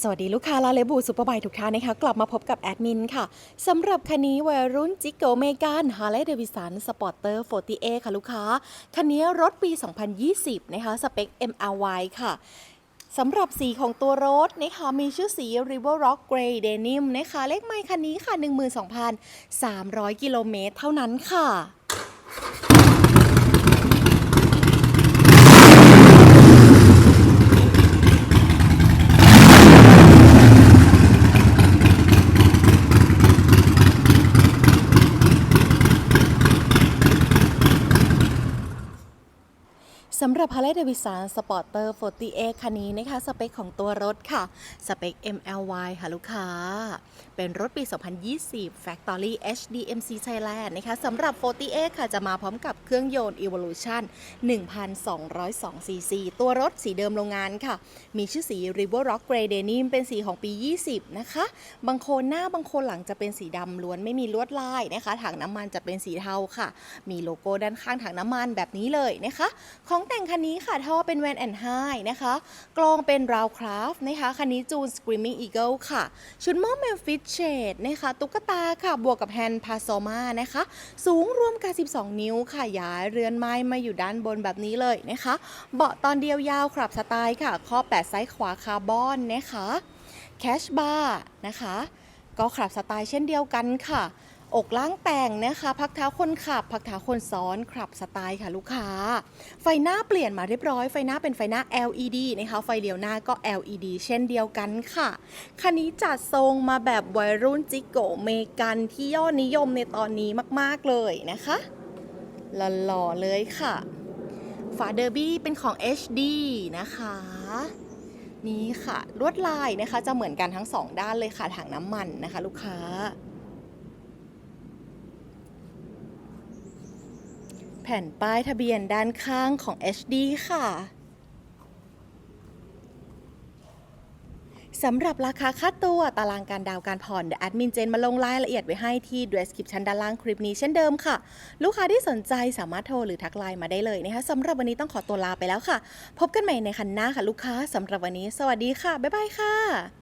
สวัสดีลูกค้าลาเลบูซูเปอร์บค์ทุกท่านนะคะ กลับมาพบกับแอดมินค่ะสำหรับคันนี้วัยรุ่นจิโกเมกานฮาร์เลย์เดวิสันสปอร์เตอร์48ค่ะลูกค้า คันนี้รถปี 2020 นะคะ สเปค MRY ค่ะสำหรับสีของตัวรถนะคะมีชื่อสี River Rock Grey Denim นะคะเลขไมล์คันนี้ค่ะ 12,300 กิโลเมตรเท่านั้นค่ะ สำหรับ Harley Davidson Sporter 48 คันนี้นะคะ สเปคของตัวรถค่ะ สเปค MLY ค่ะลูกค้า เป็นรถปี 2020 Factory HDMC Thailand นะคะสำหรับ 48 ค่ะจะมาพร้อมกับเครื่องยนต์ Evolution 1,202 cc ตัวรถสีเดิมโรงงานค่ะ มีชื่อสี River Rock Grey Denim เป็นสีของปี 20 นะคะ บางโคนหน้าบางโคนหลังจะเป็นสีดำล้วนไม่มีลวดลายนะคะ ถังน้ำมันจะเป็นสีเทาค่ะ มีโลโก้ด้านข้างถังน้ำมันแบบนี้เลยนะคะ ของแต่งคันนี้ค่ะท่อเป็นแวนแอนไฮนะคะ กลองเป็นราวคราฟนะคะ คันนี้จูน Screaming Eagle ค่ะ ชุดม้อเมลฟิตเชดนะคะ ตุ๊กตาค่ะ บวกกับแฮนด์พาโซมานะคะ สูงรวมกัน 12 นิ้วค่ะย้ายเรือนไม้มาอยู่ด้านบนแบบนี้เลยนะคะ เบาะตอนเดียวยาวครับสไตล์ค่ะ ข้อ 8 ซ้ายขวาคาร์บอนนะคะ แคชบาร์นะคะ ก็ขับสไตล์เช่นเดียวกันค่ะ อกล่างแต่งนะคะพักเท้าคนขับ พักเท้าคนซ้อนขับสไตล์ค่ะลูกค้า ไฟหน้าเปลี่ยนมาเรียบร้อยไฟหน้าเป็นไฟหน้า LED นะคะไฟเลี้ยวหน้าก็ LED เช่นเดียวกันค่ะ คันนี้จัดทรงมาแบบวัยรุ่นจิโกเมกันที่ยอดนิยมในตอนนี้มากๆเลยนะคะหล่อๆเลยค่ะ ฝาเดอร์บี้เป็นของ HD นะคะนี่ค่ะลวดลายนะคะจะเหมือนกันทั้งสองด้านเลยค่ะถังน้ำมันนะคะ ลูกค้า แผ่นป้ายทะเบียนด้านข้างของ HD ค่ะสำหรับราคาค่าตัวตารางการดาวน์การผ่อนเดี๋ยวแอดมินเจนมาลงรายละเอียดไว้ให้ที่ description ด้านล่างคลิปนี้เช่นเดิมค่ะ ลูกค้าที่สนใจสามารถโทรหรือทักไลน์มาได้เลยนะคะสำหรับวันนี้ต้องขอตัวลาไปแล้วค่ะ พบกันใหม่ในคันหน้าค่ะลูกค้าสำหรับวันนี้ สวัสดีค่ะ บ๊ายบายค่ะ